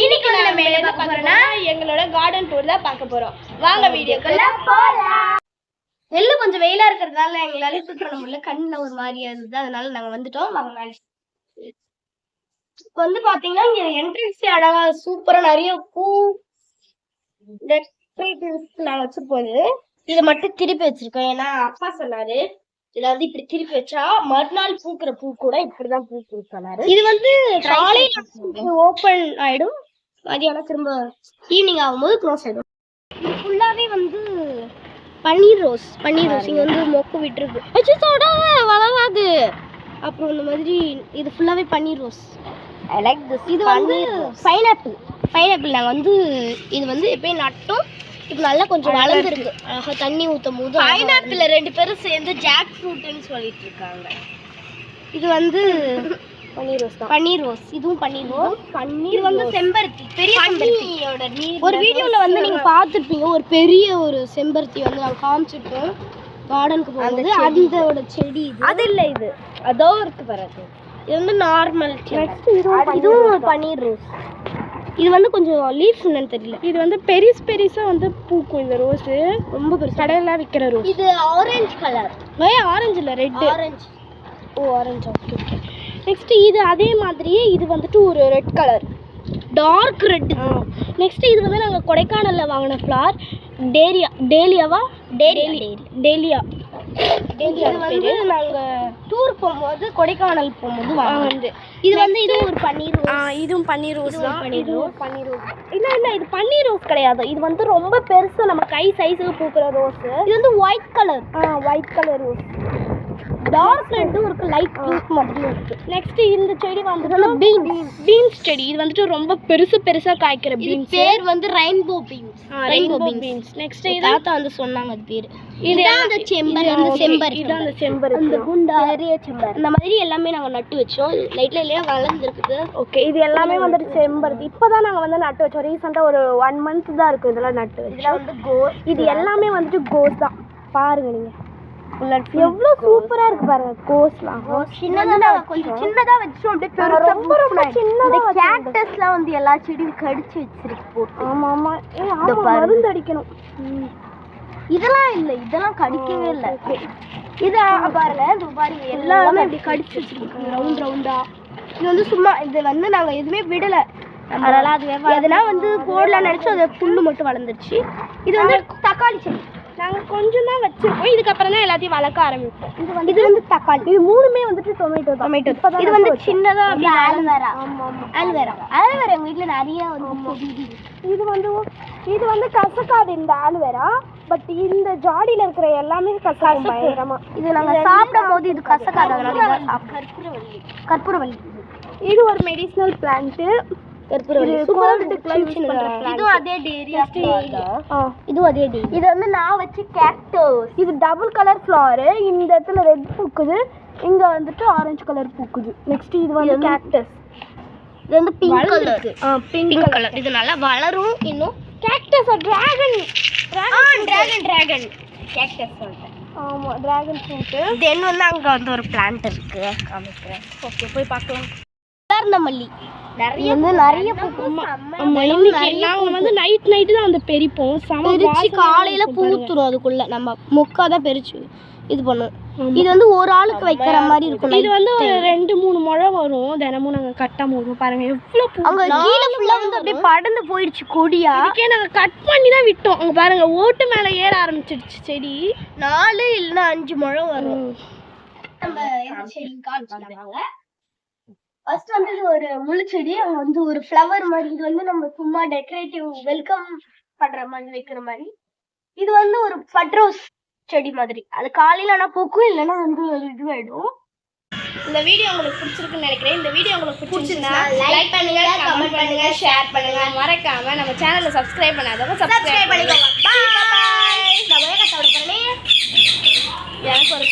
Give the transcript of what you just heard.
இன்னைக்கு நம்ம என்ன பார்க்க போறோம்னா எங்களோட கார்டன் டூர் தான் பார்க்க போறோம். வாங்க வீடியோக்குள்ள போலாம். வெளில கொஞ்சம் வெயிலா இருக்கிறதுனால எங்களால ஷூட் பண்ண முடியல கண்ணுல ஒரு மாதிரியா இருந்தது அதனால நாங்க வந்துட்டோம். வாங்க மேலே இப்போ வந்து பாத்தீங்கன்னா இங்க என்ட்ரன்ஸ் அழகா சூப்பரா நிறைய பூ டெக்கரேட்டிவ்ஸ் நான் வச்சிருப்போது இதை மட்டும் திருப்பி வச்சிருக்கோம். ஏன்னா அப்பா சொன்னாரு இதை வந்து இப்படி திருப்பி வச்சா மறுநாள் பூக்குற பூ கூட இப்படிதான் பூக்கும் சொன்னாரு இது வந்து காலையில ஓப்பன் ஆயிடும். மதியானம் திரும்ப ஈவினிங் ஆகும்போது க்ளோஸ் ஆயிடும். இது ஃபுல்லாவே வந்து பன்னீர் ரோஸ் பன்னீர் ரோஸ். இங்க வந்து மொக்கு விட்டுருக்கு. அச்சோட வளராது. அப்புறம் இந்த மாதிரி இது ஃபுல்லாவே பன்னீர் ரோஸ். ஐ லைக் திஸ் இது வந்து பைனாப்பிள் பைனாப்பிள் நாங்கள் வந்து இது வந்து எப்பயும் நட்டோம் இப்போ நல்லா கொஞ்சம் வளர்ந்துருக்கு. அழகா தண்ணி ஊற்றும் போது பைனாப்பிள் ரெண்டு பேரும் சேர்ந்து ஜாக் ஃப்ரூட்னு சொல்லிட்டு இருக்காங்க. இது வந்து பன்னீர் ரோஸ் பன்னீர் ரோஸ். இதுவும் பன்னீர் ரோஸ். பன்னீர் இது வந்து செம்பருத்தி. பெரிய செம்பருத்தி. ஒரு வீடியோல வந்து நீங்க பார்த்துருப்பீங்க. ஒரு பெரிய ஒரு செம்பருத்தி வந்து நாங்க காமிச்சிருப்போம் கார்டனுக்கு போகும்போது அதோட செடி அது இல்ல இது. அதோ இருக்கு பாருங்க இது வந்து நார்மல் இதுவும் பன்னீர் ரோஸ். இது வந்து கொஞ்சம் லீஃப் என்னன்னு தெரியல. இது வந்து பெரிஸ் பெரிசா வந்து பூக்கும் இந்த ரோஸ் ரொம்ப பெருசு. கடையில விக்கிற ரோஸ் இது ஆரஞ்சு கலர் ஏய் ஆரஞ்சு இல்ல red orange oh orange okay okay next இது அதே மாதிரியே இது வந்துட்டு ஒரு red colour dark red next இது வந்து நாங்க கொடைக்கானல்ல வாங்கின ஃப்ளார் டேரியா டேலியாவா டேலியா டேலியா இது வந்து நாங்க டூர் போகும்போது கொடைக்கானல் போகும்போது வாங்குனது இது வந்து இது ஒரு பன்னீர் ஆ இதுவும் பன்னீர் ரோஸ் தான். பன்னீர் இதுவும் பன்னீர் ரோஸ். இல்ல இல்ல இது பன்னீர் ரோஸ் கிடையாது. இது வந்து ரொம்ப பெருசு. நம்ம கை சைஸுக்கு பூக்கிற ரோஸ். இது வந்து ஒயிட் கலர் ஆ ஒயிட் கலர் ரோஸ். டார்க் ரெட்டும் இருக்கு லைட் பிங்க் மாதிரியும் இருக்கு. நெக்ஸ்ட் இந்த செடி வந்துட்டு பீன்ஸ் பீன்ஸ் செடி. இது வந்துட்டு ரொம்ப பெருசு பெருசா காய்க்கிற இது பீன்ஸ் பேர் வந்து rainbow beans rainbow beans next இது தாத்தா வந்து சொன்னாங்க அது பேர். இது அந்த செம்பர் இது- அந்த செம்பர் இதான் அந்த செம்பருத்தி. அந்த குண்டா. பெரிய செம்பர். இந்த மாதிரி எல்லாமே நாங்க நட்டு வச்சோம். லைட்ல இல்லையா வளர்ந்துருக்குது. ஓகே இது எல்லாமே வந்துட்டு செம்பருத்தி இப்போதான் நாங்க வந்து நட்டு வச்சோம். ரீசெண்டாக ஒரு ஒன் மந்த் தான் இருக்கும் இதெல்லாம் நட்டு வச்சு. இது எல்லாமே வந்துட்டு கோஸ் தான். பாருங்க நீங்க. எவ்வளோ சூப்பரா இருக்கு பாருங்க கோஸ்லாம் சின்னதா நாங்க கொஞ்சம் சின்னதா வச்சோம் அப்படியே பெருசா ரொம்ப இந்த. கேக்டஸ்லாம் வந்து எல்லா செடியும் கடிச்சு வச்சிருக்கு போட்டு. ஆமா ஆமா. ஏ இதோ ஆமா பாருங்க. மருந்து அடிக்கணும். இதெல்லாம் இல்ல இதெல்லாம் கடிக்கவே இல்ல. இது பாருங்க இது பாருங்க எல்லாமே இப்படி கடிச்சு வச்சிருக்கு ரவுண்ட் ரவுண்டா இது வந்து சும்மா இது வந்து நாங்க எதுவுமே விடல. அதனால அது எதுனா வந்து போடலாம்னு நினைச்சு அது புல்லு மட்டும் வளர்ந்துருச்சு. இது வந்து தக்காளி செடி. நாங்க கொஞ்சம் தான் வச்சிருக்கோம். இதுக்கப்புறம் தான் எல்லாத்தையும் வளர்க்க ஆரம்பிப்போம். இது வந்து இது வந்து தக்காளி. இது மூணுமே வந்துட்டு டொமேட்டோ டொமேட்டோ இது வந்து நட்டு வச்சோம். சின்னதா அப்படியே ஆல்வேரா ஆல்வேரா ஆல்வேரா எங்க வீட்ல நிறைய. இது வந்து இது வந்து கசக்காது இந்த ஆலுவேரா பட் இந்த ஜாடியில இருக்கிற எல்லாமே கசக்கும் பயங்கரமா. இது நாங்க சாப்பிடும் போது இது கசக்காது. அதனால இதான் சாப்பிடுறோம் கற்பூரவள்ளி. இது ஒரு மெடிசினல் பிளான்ட் கற்பூரவள்ளி சூப்பரா. இதுவும் அதே டேரியா இதுவும் அதே டேரி இது வந்து நான் வச்சு கேக்டோஸ் இது டபுள் கலர் ஃப்ளவர் இந்த இடத்துல ரெட் பூக்குது. இங்க வந்துட்டு ஆரஞ்சு கலர் பூக்குது. நெக்ஸ்ட் இது வந்து கேக்டஸ் இது வந்து பிங்க் கலர் பிங்க் கலர் இது நல்லா வளரும் இன்னும். Cactus dragon dragon dragon cactus சொல்லிட்டேன். ஆமா டிராகன் ஃப்ரூட் தென் வந்து அங்க வந்து ஒரு பிளான்ட் இருக்கு. காமிக்கிறேன். ஓகே போய் பார்க்கலாம். மலர்ந்த மல்லி நிறைய நிறைய பூக்கும் நாங்க வந்து நைட் நைட்டு தான் வந்து பெரிப்போம். செம பெரிச்சு காலையில. பூத்துரும் அதுக்குள்ள. நம்ம முக்கா தான் பெரிச்சு இது பண்ணும் இது வந்து ஒரு ஆளுக்கு வைக்கிற மாதிரி இருக்கும். இது வந்து ஒரு ரெண்டு மூணு முழம் வரும். தினமும் நாங்க கட்டாம வரும் பாருங்க எவ்வளவு பூ அங்க கீழ ஃபுல்லா வந்து அப்படியே படர்ந்து போயிடுச்சு கொடியா. இதுக்கே நாங்க கட் பண்ணி தான் விட்டோம். அங்க பாருங்க ஓட்டு மேல ஏற ஆரம்பிச்சிடுச்சு செடி. நாலு இல்லைன்னா அஞ்சு முழம் வரும். நம்ம செடி காமிச்சாங்க ஃபர்ஸ்ட் வந்து இது ஒரு முள்ளு செடி அங்க வந்து ஒரு ஃப்ளவர் மாதிரி. இது வந்து நம்ம சும்மா டெக்கரேட்டிவ் வெல்கம் பண்ற மாதிரி வைக்கிற மாதிரி. இது வந்து ஒரு ஃபட்ரோஸ் செடி மாதிரி. அது காலையில ஆனா பூக்கும் இல்லைன்னா வந்து அது இதுவாயிடும். இந்த வீடியோ உங்களுக்கு பிடிச்சிருக்குன்னு நினைக்கிறேன். இந்த வீடியோ உங்களுக்கு பிடிச்சிருந்தா like பண்ணுங்க, comment பண்ணுங்க, share பண்ணுங்க. மறக்காம நம்ம சேனலை சப்ஸ்கிரைப் பண்ணாதவங்க சப்ஸ்கிரைப் பண்ணிக்கோங்க. பாய் சாப்பிட போறேனே எனக்கு ஒரு.